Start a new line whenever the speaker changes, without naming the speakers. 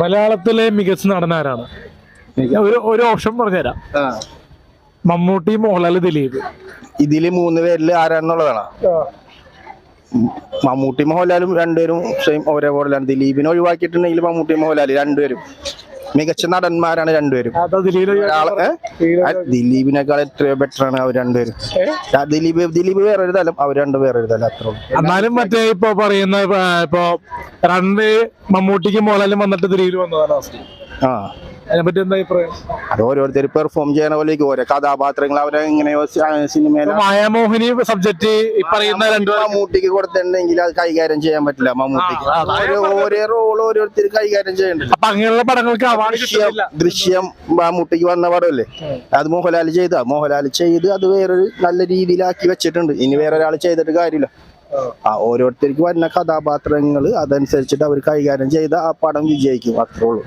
മലയാളത്തിലെ മികച്ച നടനാരാണ്? ഒരു ഒരു ഓപ്ഷൻ പറഞ്ഞുതരാം. മമ്മൂട്ടി മോഹൻലാൽ ദിലീപ്.
ഇതിൽ മൂന്ന് പേരിൽ ആരാണെന്നുള്ളതാണ്. മമ്മൂട്ടി മോഹൻലാലും രണ്ടുപേരും സെയിം ഒരേപോലെയാണ്. ദിലീപിനെ ഒഴിവാക്കിയിട്ടുണ്ടെങ്കിൽ മമ്മൂട്ടി മോഹൻലാൽ രണ്ടുപേരും. മികച്ച നടന്മാരാണ് രണ്ടുപേരും. ദിലീപിനേക്കാൾ എത്രയോ ബെറ്റർ ആണ് അവർ രണ്ടുപേരും. ദിലീപ് ദിലീപ് വേറൊരു തലം അവർ രണ്ടു വേറൊരു തലം അത്ര ഉള്ളൂ.
എന്നാലും മറ്റേ ഇപ്പൊ പറയുന്ന ഇപ്പൊ, രണ്ട് മമ്മൂട്ടിക്കും മോഹൻലാലും വന്നിട്ട് ദിലീപ് വന്നതാണ് അവസ്ഥ
ആ.
അതിനെ പറ്റി എന്താ അഭിപ്രായം?
അത് ഓരോരുത്തർ പെർഫോം ചെയ്യണ പോലെ ഓരോ കഥാപാത്രങ്ങൾ അവരെ ഇങ്ങനെ സിനിമയിൽ
ഇപ്പൊ മായാമോഹിനി സബ്ജക്ട് പറയുന്ന രണ്ടു
മമ്മൂട്ടിക്ക് കൊടുത്തിട്ടുണ്ടെങ്കിൽ അത് കൈകാര്യം ചെയ്യാൻ പറ്റില്ല മമ്മൂട്ടിക്ക്. ഓരോ റോൾ ഓരോരുത്തർ കൈകാര്യം ചെയ്യണ്ടല്ലോ
അപ്പൊ അങ്ങനെയുള്ള പടങ്ങൾക്ക്
ദൃശ്യം ദൃശ്യം മമ്മൂട്ടിക്ക് വന്ന പടമല്ലേ? അത് മോഹൻലാൽ ചെയ്ത. മോഹൻലാൽ ചെയ്ത് അത് വേറൊരു നല്ല രീതിയിലാക്കി വെച്ചിട്ടുണ്ട്. ഇനി വേറെ ഒരാൾ ചെയ്തിട്ട് കാര്യമില്ല. ആ ഓരോരുത്തർക്ക് വരുന്ന കഥാപാത്രങ്ങൾ അതനുസരിച്ചിട്ട് അവർ കൈകാര്യം ചെയ്ത ആ പടം വിജയിക്കും. അത്രേ ഉള്ളൂ.